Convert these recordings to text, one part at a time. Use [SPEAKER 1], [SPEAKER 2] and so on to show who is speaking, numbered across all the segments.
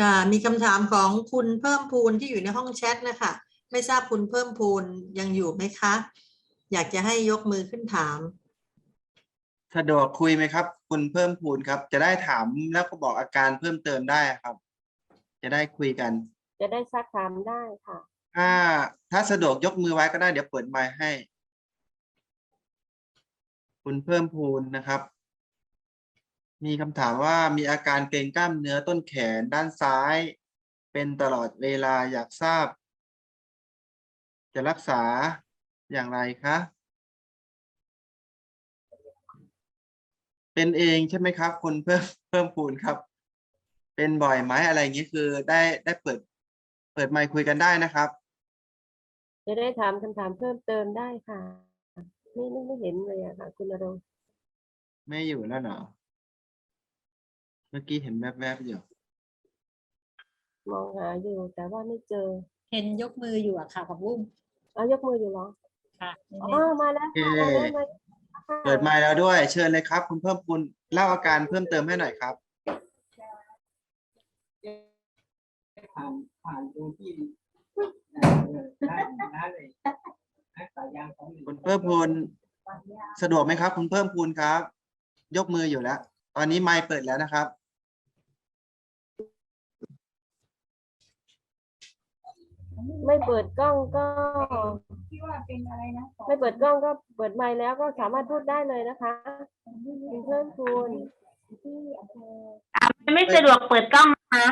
[SPEAKER 1] ค่ะมีคำถามของคุณเพิ่มพูนที่อยู่ในห้องแชทนะคะ ไม่ทราบคุณเพิ่มพูนยังอยู่ไหมคะ อยากจะให้ยกมือขึ้นถาม
[SPEAKER 2] สะดวกคุยไหมครับ คุณเพิ่มพูนครับ จะได้ถามแล้วก็บอกอาการเพิ่มเติมได้ครับ จะได้คุยกัน
[SPEAKER 3] จะได้ซักถามได้ค่ะ
[SPEAKER 2] ถ้าถ้าสะดวกยกมือไว้ก็ได้เดี๋ยวเปิดไมค์ให้ คุณเพิ่มพูนนะครับ มีคำถามว่ามีอาการเกร็งกล้ามเนื้อต้นแขนด้านซ้าย เป็นตลอดเวลาอยากทราบ จะรักษาอย่างไรคะเป็นเองใช่ไหมครับ คุณเพิ่มเพิ่มพูนครับ เป็นบ่อยไหมอะไรอย่างนี้คือได้ได้เปิด เปิดไมค์คุยกันได้นะครับ
[SPEAKER 3] จะได้ถามคำถามเพิ่มเติมได้ค่ะ ไม่ไม่ไม่เห็นเลยอะค่ะ คุณนรงค์
[SPEAKER 2] ไม่อยู่แล้วเหรอ เมื่อกี้เห็นแวบๆอยู่
[SPEAKER 3] มองหาอยู่แต่ว่าไม่เจอ
[SPEAKER 4] เห็นยกมืออยู่อะค่ะผักบุ้ง
[SPEAKER 3] เอายกมืออยู่เหรอ
[SPEAKER 4] ค่ะ
[SPEAKER 3] อ๋อมาแล้วค่ะ
[SPEAKER 2] โอเค
[SPEAKER 3] มาแล้วมาค่ะ
[SPEAKER 2] เปิดไมค์แล้วด้วย เชิญเลยครับ คุณเพิ่มพูนเล่าอาการเพิ่มเติมให้หน่อยครับ
[SPEAKER 5] ผ่านผ่านดูที่ได้ได้เลยสายยางของ
[SPEAKER 2] คุณเพิ่มพูนสะดวกไหมครับ คุณเพิ่มพูนครับ ยกมืออยู่แล้ว ตอนนี้ไมค์เปิดแล้วนะครับ
[SPEAKER 3] ไม่เปิดกล้องก็ไม่เปิดกล้องก็เปิดไมค์แล้วก็สามารถพูดได้เลยนะคะคุณเพิ่มพูน
[SPEAKER 6] ไม่สะดวกเปิดกล้องนะคะ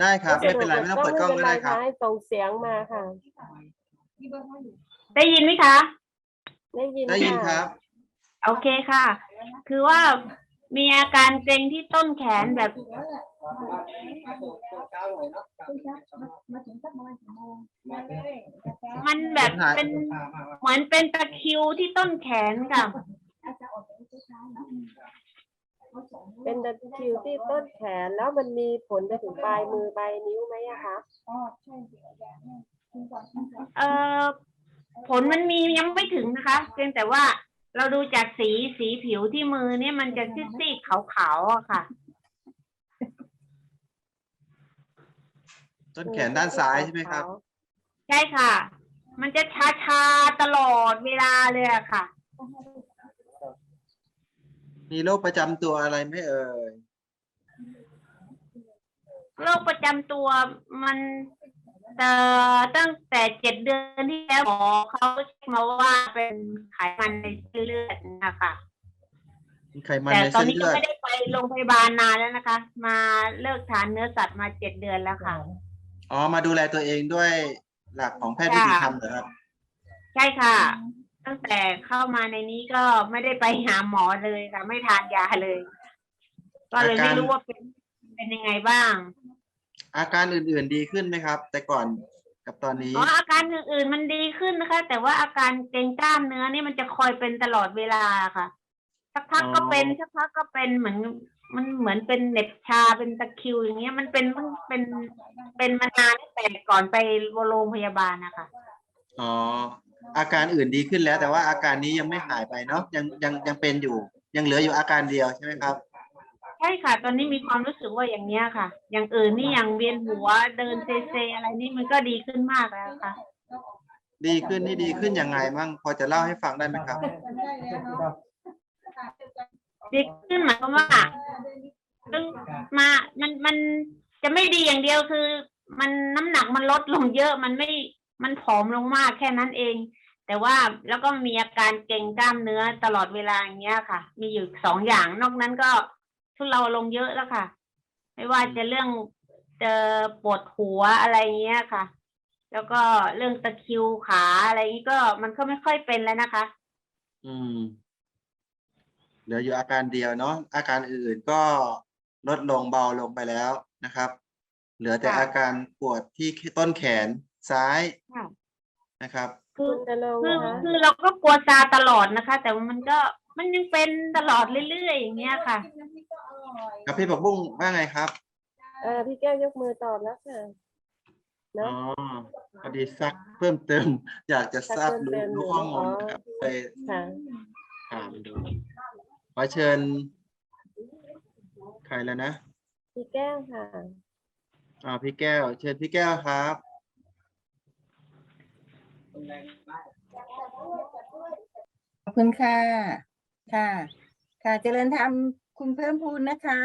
[SPEAKER 2] ได้ครับ ไม่เป็นไรไม่ต้องเปิดกล้องก็ได้ครับ
[SPEAKER 3] ให้ส่งเสียงมาค่ะ
[SPEAKER 6] ได้ยินไหมคะ
[SPEAKER 3] ได้ยิน
[SPEAKER 2] ได้ยินครับ
[SPEAKER 6] โอเคค่ะ คือว่า มีอาการเกร็งที่ต้นแขนแบบ มันแบบเป็นเหมือนเป็นตะคริวที่ต้นแขนค่ะ
[SPEAKER 3] เป็นตะคริวที่ต้นแขนแล้วมันมีผลไปถึงปลายมือปลายนิ้วไหมอะคะ
[SPEAKER 6] เอ่อผลมันมียังไม่ถึงนะคะ เพียงแต่ว่า เราดูจากสีสีผิวที่มือเนี่ยมันจะซีดๆขาวๆอะค่ะ
[SPEAKER 2] ต้นแขนด้านซ้ายใช่ไหมครับ
[SPEAKER 6] ใช่ค่ะ มันจะชาๆตลอดเวลาเลยอะค่ะ
[SPEAKER 2] มีโรคประจำตัวอะไรไหมเอ่ย
[SPEAKER 6] โรคประจำตัวมันเอ่อ ตั้งแต่เจ็ดเดือนที่แล้วหมอเขาเช็คมาว่าเป็นไขมันในเส้นเลือดนะคะ
[SPEAKER 2] มีไขมัน
[SPEAKER 6] แต่
[SPEAKER 2] ใน
[SPEAKER 6] ตอน
[SPEAKER 2] เส้น
[SPEAKER 6] นี้
[SPEAKER 2] เลื
[SPEAKER 6] ก็
[SPEAKER 2] อด
[SPEAKER 6] ไม่ได้ไปโรงพยาบาลนานแล้วนะคะ มาเลิกทานเนื้อสัตว์มาเจ็ดเดือนแล้วค่ะ
[SPEAKER 2] อ๋อมาดูแลตัวเองด้วยหลักของแพทย์วิถีธรรมเหรอครับ
[SPEAKER 6] ใช่ค่ะ ตั้งแต่เข้ามาในนี้ก็ไม่ได้ไปหาหมอเลยค่ะ ไม่ทานยาเลย ก็เลยไม่รู้ว่าเป็นเป็นยังไงบ้าง
[SPEAKER 2] อาการอื่นๆดีขึ้นไหมครับ แต่ก่อนกับตอนนี้
[SPEAKER 6] อ๋ออาการอื่นๆมันดีขึ้นนะคะ แต่ว่าอาการเกร็งกล้ามเนื้อนี่มันจะคอยเป็นตลอดเวลาค่ะ สักพักก็เป็น
[SPEAKER 2] อ๋อ
[SPEAKER 6] สักพักก็เป็นเหมือนมันเหมือนเป็นเหน็บชาเป็นตะคริวอย่างเงี้ยมันเป็นเพิ่งเป็นเป็นมานานตั้งแต่ก่อนไปโรงพยาบาลนะคะ
[SPEAKER 2] อ๋ออาการอื่นดีขึ้นแล้ว แต่ว่าอาการนี้ยังไม่หายไปเนาะยังยังยังเป็นอยู่ ยังเหลืออยู่อาการเดียวใช่ไหมครับ
[SPEAKER 6] ใช่ค่ะ ตอนนี้มีความรู้สึกว่าอย่างเนี้ยค่ะ อย่างอื่นนี่อย่างเวียนหัวเดินเซเซอะไรนี่มันก็ดีขึ้นมากแล้วค่ะ
[SPEAKER 2] ดีขึ้นนี่ดีขึ้นยังไงมั่งพอจะเล่าให้ฟังได้ไหมครับ
[SPEAKER 6] ดีขึ้นหมายความว่าซึ่งมามันมันจะไม่ดีอย่างเดียวคือ มันน้ำหนักมันลดลงเยอะมันไม่มันผอมลงมากแค่นั้นเอง แต่ว่าแล้วก็มีอาการเกร็งกล้ามเนื้อตลอดเวลาอย่างเงี้ยค่ะ มีอยู่สองอย่างนอกนั้นก็ ทุเลาลงเยอะแล้วค่ะ ไม่ว่าจะเรื่องเจอปวดหัวอะไรเงี้ยค่ะ แล้วก็เรื่องตะคริวขาอะไรนี้ก็มันก็ไม่ค่อยเป็นแล้วนะคะ
[SPEAKER 2] อืมเหลืออยู่อาการเดียวเนาะอาการอื่นๆก็ลดลงเบาลงไปแล้วนะครับ เหลือแต่
[SPEAKER 6] ค่ะ
[SPEAKER 2] อาการปวดที่ต้นแขนซ้าย
[SPEAKER 6] ค่ะ
[SPEAKER 2] นะครับ
[SPEAKER 6] คื
[SPEAKER 3] คุ
[SPEAKER 6] อ
[SPEAKER 3] ณนรงค์
[SPEAKER 6] คือ
[SPEAKER 3] นะคะ
[SPEAKER 6] คือเราก็กลัวซาตลอดนะคะ แต่ว่ามันก็มันยังเป็นตลอดเรื่อยๆอย่างเงี้ยค่ะ
[SPEAKER 2] ครับพี่ผักบุ้งว่าไงครับ
[SPEAKER 3] เออพี่แก้วยกมือตอบแล้วค่ะ
[SPEAKER 2] อ๋
[SPEAKER 3] เนาะ
[SPEAKER 2] อพอดีซักเพิ่มเติม อยากจะทราบ
[SPEAKER 3] ซักเพิ่ม
[SPEAKER 2] รู้
[SPEAKER 3] เติม
[SPEAKER 2] รู้ข้อมูล
[SPEAKER 3] อ๋อ
[SPEAKER 2] นะครับไป
[SPEAKER 3] ค่ะ
[SPEAKER 2] ถามดูขอเชิญ ใครแล้วนะ
[SPEAKER 3] พี่แก้วค่ะ
[SPEAKER 2] อ่าพี่แก้ว เชิญพี่แก้วครับ
[SPEAKER 5] คนแรงมาก
[SPEAKER 7] ขอบคุณค่ะ ค่ะ ค่ะ เจริญธรรม คุณเพิ่มพูนนะคะ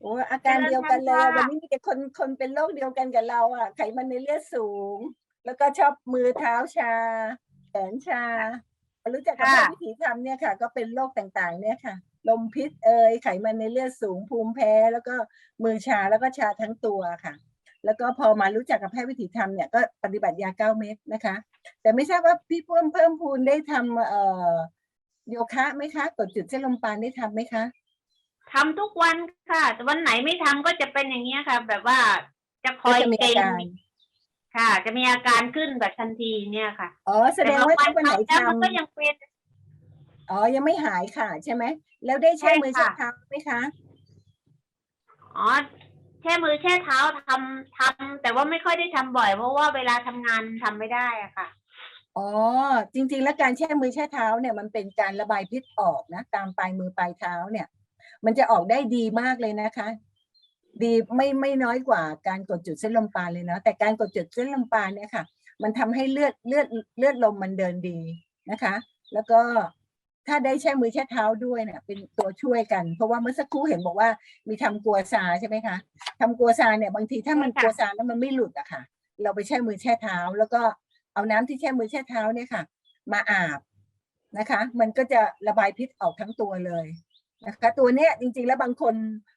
[SPEAKER 7] โอ้อาการเดียวกันเลยอะวันนี้มีแต่คนคนเป็นโรคเดียวกันกับเราอะ ไขมันในเลือดสูง แล้วก็ชอบมือเท้าชา แขนชา รู้จักกับ
[SPEAKER 6] ค่ะ
[SPEAKER 7] แพทย์วิถีธรรมเนี่ยค่ะ ก็เป็นโรคต่างๆ เนี่ยค่ะ ลมพิษเอ่ยไขมันในเลือดสูงภูมิแพ้ แล้วก็มือชาแล้วก็ชาทั้งตัวค่ะ แล้วก็พอมารู้จักกับแพทย์วิถีธรรมเนี่ยก็ปฏิบัติยาเก้าเม็ดนะคะ แต่ไม่ทราบว่าพี่เพิ่มเพิ่มพูนได้ทำเอ่อโยคะไหมคะกดจุดเส้นลมปานได้ทำไหมคะ
[SPEAKER 6] ทำทุกวันค่ะ แต่วันไหนไม่ทำก็จะเป็นอย่างเงี้ยค่ะ แบบว่าจะค
[SPEAKER 7] ก็
[SPEAKER 6] อย
[SPEAKER 7] จะมี
[SPEAKER 6] เก
[SPEAKER 7] อา
[SPEAKER 6] ร็ง
[SPEAKER 7] การ
[SPEAKER 6] ค่ะ จะมีอาการขึ้นแบบทันทีเนี่ยค่ะ
[SPEAKER 7] อ๋อแสดงว่าถ้าวันไหน
[SPEAKER 6] แต่
[SPEAKER 7] ท
[SPEAKER 6] บางวันทำแล้วมันก็ยังเป็นำ
[SPEAKER 7] อ๋อยังไม่หายค่ะ ใช่ไหมแล้วได้แช่
[SPEAKER 6] ใช่
[SPEAKER 7] มือแช่
[SPEAKER 6] ค่ะ
[SPEAKER 7] เท้าไหมคะ
[SPEAKER 6] อ๋อแช่มือแช่เท้าทำทำแต่ว่าไม่ค่อยได้ทำบ่อย เพราะว่าเวลาทำงานทำไม่ได้อะค่ะ
[SPEAKER 7] อ๋อจริง ๆ แล้วการแช่มือแช่เท้าเนี่ยมันเป็นการระบายพิษออกนะ ตามปลายมือปลายเท้าเนี่ย มันจะออกได้ดีมากเลยนะคะ ดีไม่ไม่น้อยกว่าการกดจุดเส้นลมปานเลยนะแต่การกดจุดเส้นลมปานเนี่ยค่ะ มันทำให้เลือดเลือดเลือดลมมันเดินดีนะคะ แล้วก็ถ้าได้แช่มือแช่เท้าด้วยเนี่ยเป็นตัวช่วยกัน เพราะว่าเมื่อสักครู่เห็นบอกว่ามีทำกัวซาใช่ไหมคะทำกัวซาเนี่ยบางทีถ้ามัน
[SPEAKER 6] ใช่ค่ะ
[SPEAKER 7] กัวซาแล้วมันไม่หลุดอะค่ะ เราไปแช่มือแช่เท้า แล้วก็เอาน้ำที่แช่มือแช่เท้าเนี่ยค่ะ มาอาบนะคะ มันก็จะระบายพิษออกทั้งตัวเลย นะคะตัวเนี้ยจริงๆ แล้วบางคน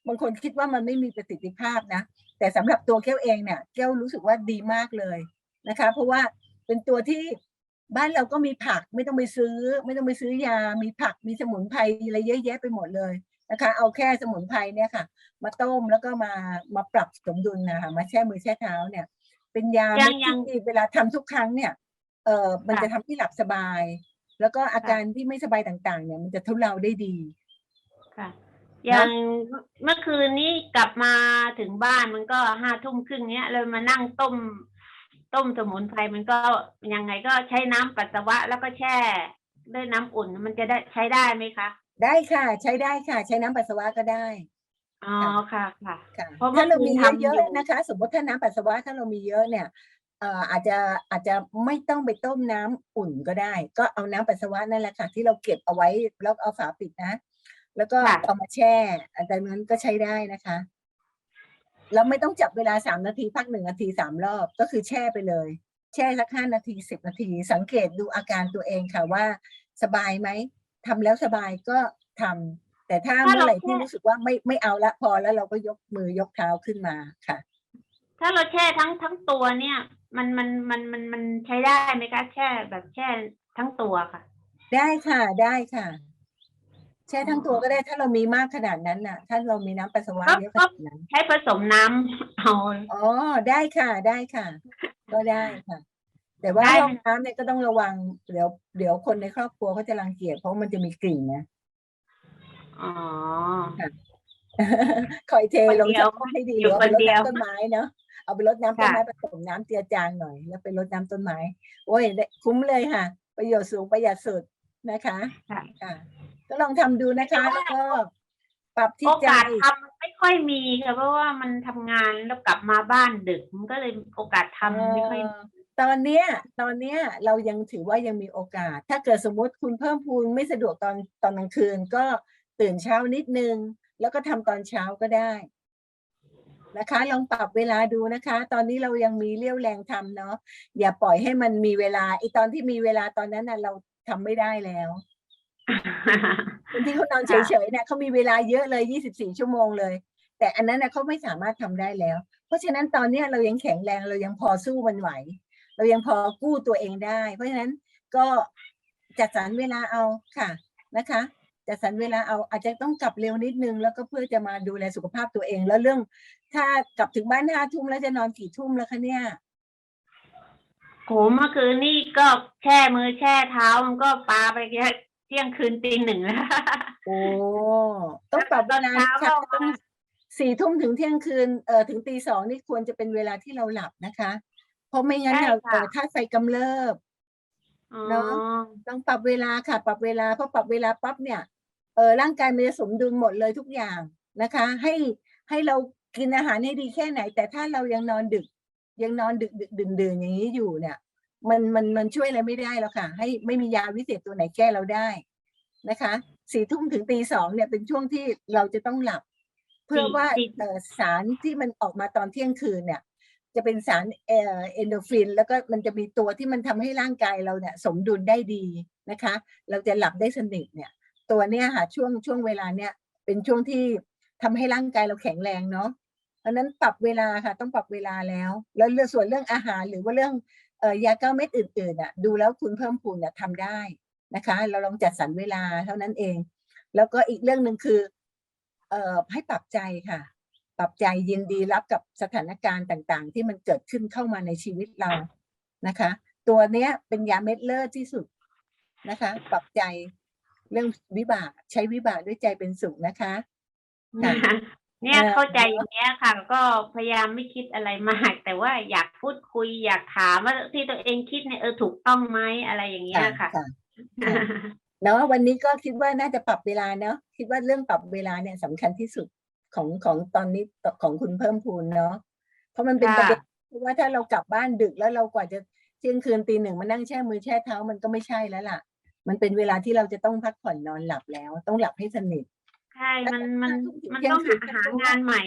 [SPEAKER 7] บางคนคิดว่ามันไม่มีประสิทธิภาพนะ แต่สำหรับตัวแก้วเองเนี่ยแก้วรู้สึกว่าดีมากเลยนะคะ เพราะว่าเป็นตัวที่บ้านเราก็มีผักไม่ต้องไปซื้อ ไม่ต้องไปซื้อยา มีผักมีสมุนไพรอะไรเยอะแยะไปหมดเลยนะคะ เอาแค่สมุนไพรเนี่ยค่ะ มาต้มแล้วก็มามาปรับสมดุลนะคะมาแช่มือแช่เท้าเนี่ย เป็นยา
[SPEAKER 6] ยั
[SPEAKER 7] เม็
[SPEAKER 6] ง
[SPEAKER 7] ด
[SPEAKER 6] ยัง
[SPEAKER 7] ที่เวลาทำทุกครั้งเนี่ยเออมัน
[SPEAKER 6] ค่ะ
[SPEAKER 7] จะทำให้หลับสบาย แล้วก็อาการที่ไม่สบายต่างๆ เนี่ยมันจะทุเลาได้ดี
[SPEAKER 6] ค่ะ อย่างเมื่อคืนนี้กลับมาถึงบ้านมันก็ห้าทุ่มครึ่งเนี้ยเลยมานั่งต้ม ต้มสมุนไพรมันก็ยังไงก็ใช้น้ำปัสสาวะแล้วก็แช่ ด้วยน้ำอุ่นมันจะได้ใช้ได้ไหมคะ
[SPEAKER 7] ได้ค่ะ ใช้ได้ค่ะ ใช้น้ำปัสสาวะก็ได้
[SPEAKER 6] อ๋อค่ะค่ะ
[SPEAKER 7] ค่ะ
[SPEAKER 6] เพราะ
[SPEAKER 7] ถ้าเรา
[SPEAKER 6] เมื่อคืน
[SPEAKER 7] มี
[SPEAKER 6] ทำ
[SPEAKER 7] เยอะ
[SPEAKER 6] อยู่
[SPEAKER 7] ๆนะคะ สมมติถ้าน้ำปัสสาวะถ้าเรามีเยอะเนี่ยเอ่ออาจจะอาจจะไม่ต้องไปต้มน้ำอุ่นก็ได้ ก็เอาน้ำปัสสาวะนั่นแหละค่ะ ที่เราเก็บเอาไว้แล้วเอาฝาปิดนะ แล้วก็
[SPEAKER 6] ค่ะ
[SPEAKER 7] เอามาแช่อันนั้นก็ใช้ได้นะคะแล้วไม่ต้องจับเวลาสามนาทีพักหนึ่งนาทีสามรอบก็คือแช่ไปเลย แช่สักห้านาทีสิบนาที สังเกตดูอาการตัวเองค่ะว่า สบายไหมทำแล้วสบายก็ทำแต่ถ้า
[SPEAKER 6] ถ้า
[SPEAKER 7] เมื่อไหร่
[SPEAKER 6] เรา
[SPEAKER 7] ที่
[SPEAKER 6] แค่
[SPEAKER 7] รู้สึกว่าไม่ไม่เอาละพอแล้วเราก็ยกมือยกเท้าขึ้นมาค่ะ
[SPEAKER 6] ถ้าเราแช่ทั้งทั้งตัวเนี่ย มันมันมันมันมันใช้ได้ไหมคะแช่แบบแช่ทั้งตัวค่ะ
[SPEAKER 7] ได้ค่ะได้ค่ะ แช่ทั้งตัวก็ได้ถ้าเรามีมากขนาดนั้นน่ะ ถ้าเรามีน้ำปัสสาวะ
[SPEAKER 6] ก็
[SPEAKER 7] เยอะข
[SPEAKER 6] ก็
[SPEAKER 7] นาดนั้น
[SPEAKER 6] ใช้ผสมน้ำเอา
[SPEAKER 7] อ๋อได้ค่ะได้ค่ะ ก็ได้ค่ะ แต่ว่า
[SPEAKER 6] ได้
[SPEAKER 7] ห้องน้ำเนี่ยก็ต้องระวังเดี๋ยวเดี๋ยวคนในครอบครัวเขาจะรังเกียจเพราะมันจะมีกลิ่นนะ
[SPEAKER 6] อ๋อ
[SPEAKER 7] คอยเทลง
[SPEAKER 6] คนเดียว
[SPEAKER 7] จากให้ดี
[SPEAKER 6] อ
[SPEAKER 7] ห
[SPEAKER 6] ยู่
[SPEAKER 7] รือเอาไป
[SPEAKER 6] คน
[SPEAKER 7] รด
[SPEAKER 6] เดียว
[SPEAKER 7] น้ำต้นไม้เนาะเอาไปรดน้ำต้น
[SPEAKER 6] ค่ะ
[SPEAKER 7] ไม้ผสมน้ำเจือจางหน่อย แล้วไปรดน้ำต้นไม้โอ้ยได้คุ้มเลยค่ะ ประโยชน์สูงประหยัดสุดนะคะ
[SPEAKER 6] ค่ะ
[SPEAKER 7] ค่ะ ก็ลองทำดูนะคะแล้วก็ปรับที่
[SPEAKER 6] โอ
[SPEAKER 7] ใจ
[SPEAKER 6] กาสทำมันไม่ค่อยมีค่ะเพราะว่ามันทำงานแล้วกลับมาบ้านดึกมันก็เลยโอกาสทำไม่ค่อย
[SPEAKER 7] เอ่อตอนเนี้ยตอนเนี้ยเรายังถือว่ายังมีโอกาส ถ้าเกิดสมมุติคุณเพิ่มพูนไม่สะดวกตอนตอนกลางคืนก็ตื่นเช้านิดนึง แล้วก็ทำตอนเช้าก็ได้ นะคะ ลองปรับเวลาดูนะคะ ตอนนี้เรายังมีเรี่ยวแรงทำเนาะอย่าปล่อยให้มันมีเวลาไอตอนที่มีเวลาตอนนั้นน่ะเราทำไม่ได้แล้ว คนที่เขานอนเฉยๆเนี่ยเขามีเวลาเยอะเลย 24 ชั่วโมงเลย แต่อันนั้นนะเขาไม่สามารถทำได้แล้ว เพราะฉะนั้นตอนเนี้ยเรายังแข็งแรงเรายังพอสู้มันไหว เรายังพอกู้ตัวเองได้ เพราะฉะนั้นก็จัดสรรเวลาเอาค่ะนะคะจัดสรรเวลาเอาอาจจะต้องกลับเร็วนิดนึง แล้วก็เพื่อจะมาดูแลสุขภาพตัวเอง แล้วเรื่อง ถ้ากลับถึงบ้านห้าทุ่มแล้วจะนอนกี่ทุ่มแล้วคะเนี่ย
[SPEAKER 6] โหเมื่อคืนนี่ก็แช่มือแช่เท้ามันก็ปาไปแค่ เที่ยงคืนตีหนึ่งแล้ว
[SPEAKER 7] โอ้ต้องปรับเวลา
[SPEAKER 6] ตอนเช้า
[SPEAKER 7] ค่ะ
[SPEAKER 6] ก็
[SPEAKER 7] ต้องสี่ทุ่มถึงเที่ยงคืนเออถึงตีสองนี่ควรจะเป็นเวลาที่เราหลับนะคะ เพราะไม่งั้น
[SPEAKER 6] ใช่
[SPEAKER 7] เรา
[SPEAKER 6] ค่ะ
[SPEAKER 7] เอ่อถ้าไฟกำเริบ
[SPEAKER 6] อ๋อ
[SPEAKER 7] เนอะต้องปรับเวลาค่ะ ปรับเวลาเพราะปรับเวลาปั๊บเนี่ยเออร่างกายมันจะสมดุลหมดเลยทุกอย่างนะคะ ให้ให้เรากินอาหารให้ดีแค่ไหน แต่ถ้าเรายังนอนดึก ยังนอนดึกดึกดื่นดื่นอย่างนี้อยู่เนี่ย มันมันมันช่วยอะไรไม่ได้แล้วค่ะ ให้ไม่มียาวิเศษตัวไหนแก้เราได้นะคะสี่ทุ่มถึงตีสองเนี่ยเป็นช่วงที่เราจะต้องหลับ เพื่อว่า
[SPEAKER 6] สี่
[SPEAKER 7] เอ่อสารที่มันออกมาตอนเที่ยงคืนเนี่ย จะเป็นสารเอ่อเอนโดรฟิน แล้วก็มันจะมีตัวที่มันทำให้ร่างกายเราเนี่ย สมดุลได้ดีนะคะ เราจะหลับได้สนิทเนี่ย ตัวเนี้ยค่ะช่วงช่วงเวลาเนี้ยเป็นช่วงที่ทำให้ร่างกายเราแข็งแรงเนาะเพราะฉะนั้นปรับเวลาค่ะ ต้องปรับเวลาแล้ว แล้วเรื่องส่วนเรื่องอาหารหรือว่าเรื่องเอ่อ ยาเก้าเม็ดอื่นๆอะดูแล้วคุณเพิ่มพูนเนี่ยทำได้นะคะ เราลองจัดสรรเวลาเท่านั้นเอง แล้วก็อีกเรื่องหนึ่งคือเอ่อให้ปรับใจค่ะ ปรับใจยินดีรับกับสถานการณ์ต่างๆ ที่มันเกิดขึ้นเข้ามาในชีวิตเรานะคะ ตัวเนี้ยเป็นยาเม็ดเลิศที่สุดนะคะ ปรับใจเรื่องวิบากใช้วิบากด้วยใจเป็นสุขนะคะค่ะ
[SPEAKER 6] เนี่ย
[SPEAKER 7] เอ่อ
[SPEAKER 6] เข้าใจอย่างเนี้ยค่ะก็พยายามไม่คิดอะไรมาก แต่ว่าอยากพูดคุยอยากถามว่าที่ตัวเองคิดเนี่ยเออถูกต้องไหมอะไรอย่างเงี้ยค่ะ
[SPEAKER 7] ค่ะเนาะวันนี้ก็คิดว่าน่าจะปรับเวลาเนาะคิดว่าเรื่องปรับเวลาเนี่ยสำคัญที่สุดของของตอนนี้ของคุณเพิ่มพูนเนาะเพราะมันเป็นประเด็น
[SPEAKER 6] ค่ะ
[SPEAKER 7] เพราะว่าถ้าเรากลับบ้านดึกแล้วเรากว่าจะเที่ยงคืนตีหนึ่งมานั่งแช่มือแช่เท้ามันก็ไม่ใช่แล้วล่ะ มันเป็นเวลาที่เราจะต้องพักผ่อนนอนหลับแล้ว ต้องหลับให้สนิท
[SPEAKER 6] ใช่ มันมัน
[SPEAKER 7] แล้วก็
[SPEAKER 6] มัน
[SPEAKER 7] เที่ยง
[SPEAKER 6] ต้อง
[SPEAKER 7] คื
[SPEAKER 6] หาน
[SPEAKER 7] ก็
[SPEAKER 6] หางานใหม่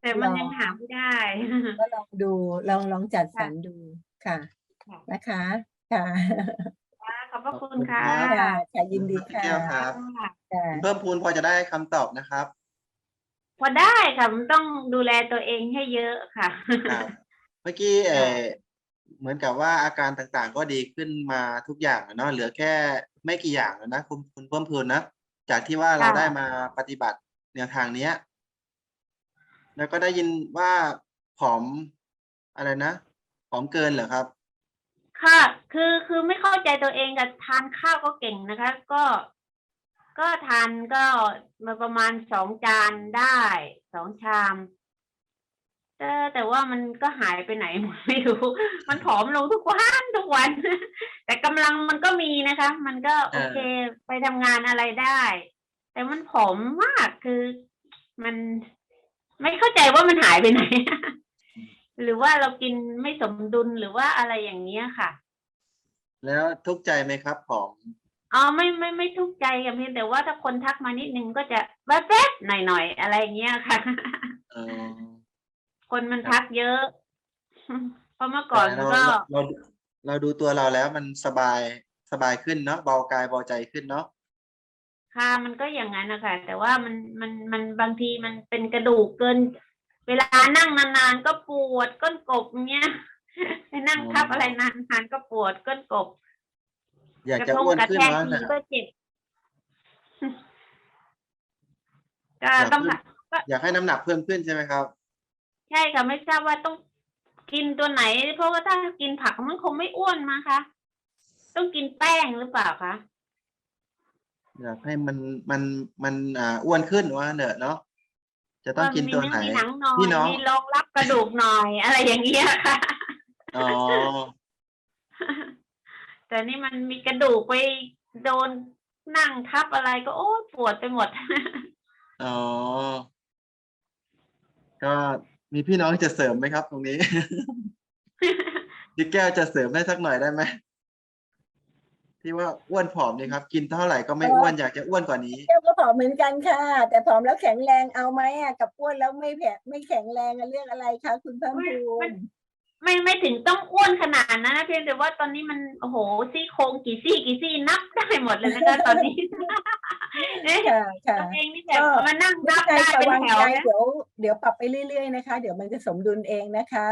[SPEAKER 6] แต่มัน
[SPEAKER 7] รอ
[SPEAKER 6] ยังหาไม่ได้
[SPEAKER 7] ก็ลองดูลองลองจัดสรรดูค่ะ
[SPEAKER 6] ค่ะ
[SPEAKER 7] นะคะ ค่ะ
[SPEAKER 6] ขอบพระคุณ
[SPEAKER 2] ขอบคุณ
[SPEAKER 6] ค่ะ
[SPEAKER 2] ครับ
[SPEAKER 7] ค่ะค่ะยินดี
[SPEAKER 2] พี่
[SPEAKER 7] ค่ะ
[SPEAKER 2] แก้วครับ
[SPEAKER 6] ค่ะ
[SPEAKER 7] ค่ะ
[SPEAKER 2] คุณเพิ่มพูนพอจะได้คำตอบนะครับ
[SPEAKER 6] พอได้ค่ะมันต้องดูแลตัวเองให้เยอะค่ะ
[SPEAKER 2] ครับเมื่อกี้เออเหมือนกับว่าอาการต่างๆ ก็ดีขึ้นมาทุกอย่างแล้วเนาะเหลือแค่ไม่กี่อย่างแล้วนะคุณคุณเพิ่มพูนนะ จากที่ว่าเรา
[SPEAKER 6] ค่ะ
[SPEAKER 2] ได้มาปฏิบัติแนวทางเนี้ย แล้วก็ได้ยินว่าผอมอะไรนะผอมเกินเหรอครับ
[SPEAKER 6] ค่ะ คือคือไม่เข้าใจตัวเองกับทานข้าวก็เก่งนะคะ ก็ก็ทานก็มาประมาณสองจานได้สองชาม แต่แต่ว่ามันก็หายไปไหนหมดไม่รู้ มันผอมลงทุกวันทุกวัน แต่กำลังมันก็มีนะคะ มันก็โอเคไปทำงานอะไรได้ แต่มันผอมมากคือมันไม่เข้าใจว่ามันหายไปไหน หรือว่าเรากินไม่สมดุลหรือว่าอะไรอย่างเงี้ยค่ะ
[SPEAKER 2] แล้วทุกข์ใจไหมครับผอม
[SPEAKER 6] อ๋อไม่ไม่ไม่ทุกข์ใจค่ะเพียงแต่ว่าถ้าคนทักมานิดนึงก็จะแวบๆหน่อยๆอะไรอย่างเงี้ยค่ะ
[SPEAKER 2] เออ
[SPEAKER 6] คนมันทักเยอะ เพราะเมื่อก่อน
[SPEAKER 2] แต่
[SPEAKER 6] มัน
[SPEAKER 2] เรา
[SPEAKER 6] ก็
[SPEAKER 2] เรา เราเราดูตัวเราแล้วมันสบายสบายขึ้นเนาะเบากายเบาใจขึ้นเนาะ
[SPEAKER 6] ค่ะมันก็อย่างนั้นนะคะแต่ว่ามันมันมันบางทีมันเป็นกระดูกเกิน เวลานั่งนานๆก็ปวดก้นกบเงี้ยไปนั่งทับอะไรนานๆก็ปวดก้นกบ
[SPEAKER 2] อยาก
[SPEAKER 6] กระ
[SPEAKER 2] จะ
[SPEAKER 6] ทง
[SPEAKER 2] อ้วน
[SPEAKER 6] กระ
[SPEAKER 2] ขึ้น
[SPEAKER 6] แทก
[SPEAKER 2] แล้ว
[SPEAKER 6] ที
[SPEAKER 2] นะ
[SPEAKER 6] ก็เจ็บก็
[SPEAKER 2] อยาก
[SPEAKER 6] ต้อง
[SPEAKER 2] ขึ้น
[SPEAKER 6] หา
[SPEAKER 2] อยากให้น้ำหนักเพิ่มขึ้นใช่ไหมครับ
[SPEAKER 6] ใช่ค่ะไม่ทราบว่าต้อง กินตัวไหน เพราะว่าถ้ากินผักมันคงไม่อ้วนมาคะต้องกินแป้งหรือเปล่าคะ
[SPEAKER 2] อยากให้มันมันมันอ่าอ้วนขึ้นว่าเนอะเนาะจะต้องกินตัวไหน
[SPEAKER 6] มีเนื้อมีหนังหน่อย
[SPEAKER 2] พี่น้อง
[SPEAKER 6] มีรองรับกระดูกหน่อย อะไรอย่างเงี้ยค่ะ
[SPEAKER 2] อ๋อ
[SPEAKER 6] แต่นี่มันมีกระดูกไปโดนนั่งทับอะไรก็โอ้ยปวดไปหมด
[SPEAKER 2] อ๋อก็ มีพี่น้องจะเสริมไหมครับ ตรงนี้พี่แก้วจะเสริมให้สักหน่อยได้ไหมที่ว่าอ้วนผอมนี่ครับ กินเท่าไหร่ก็ไม่อ้วนอยากจะอ้วนกว่านี้
[SPEAKER 7] เที่ยวก็ผอมเหมือนกันค่ะ แต่ผอมแล้วแข็งแรงเอาไหมอะกับอ้วนแล้วไม่แผลไม่แข็งแรงอะเรื่องอะไรคะคุณเพิ่มพู
[SPEAKER 6] มันน ไม่ไม่ถึงต้องอ้วนขนาดนั้นนะเพียงแต่ว่าตอนนี้มันโอ้โหซี่โครงกี่ซี่กี่ซี่นับได้หมดเลยนะคะตอนนี้เนี่ย
[SPEAKER 7] ค่ะค่ะ
[SPEAKER 6] ตัวเองนี่แบบ
[SPEAKER 7] ก็
[SPEAKER 6] มานั่ง
[SPEAKER 7] ไม่
[SPEAKER 6] นับ
[SPEAKER 7] เป็นไร
[SPEAKER 6] ได้
[SPEAKER 7] ค่ะ
[SPEAKER 6] เป็น
[SPEAKER 7] วาง
[SPEAKER 6] แถว
[SPEAKER 7] ใจ
[SPEAKER 6] นะ
[SPEAKER 7] เดี๋ยวเดี๋ยวปรับไปเรื่อยๆนะคะ เดี๋ยวมันจะสมดุลเองนะคะ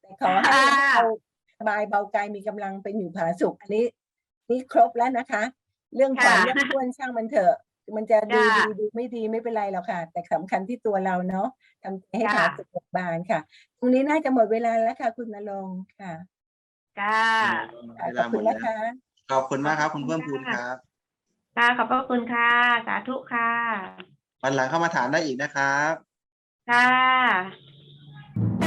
[SPEAKER 7] แต่ขอให้
[SPEAKER 6] ค่ะ
[SPEAKER 7] เราสบายเบากายมีกำลังเป็นอยู่ผาสุขอันนี้ นี่ครบแล้วนะคะ เรื่องของเรื่องอ้วนช่างมันเถอะ มันจะดูดีดูไม่ดีไม่เป็นไรหรอกค่ะ แต่สำคัญที่ตัวเราเนาะทำใจให้ผาสุขเบิกบานค่ะ ตรงนี้น่าจะหมดเวลาแล้วค่ะ คุณนรงค์ค่ะ
[SPEAKER 6] ค่ะ
[SPEAKER 7] ค่ะ
[SPEAKER 2] เว
[SPEAKER 7] ขอ
[SPEAKER 2] ลา
[SPEAKER 7] บ
[SPEAKER 2] หม
[SPEAKER 7] คุ
[SPEAKER 2] ด
[SPEAKER 7] ณ
[SPEAKER 2] แล้
[SPEAKER 7] นะ
[SPEAKER 2] ว
[SPEAKER 7] คะ
[SPEAKER 2] ขอบคุณมากครับ คุณเพิ่มพูนครับ
[SPEAKER 6] ค่ะขอบพระคุณค่ะ สาธุค่ะ
[SPEAKER 2] วันหลังเข้ามาถามได้อีกนะครับ
[SPEAKER 6] ค่ะ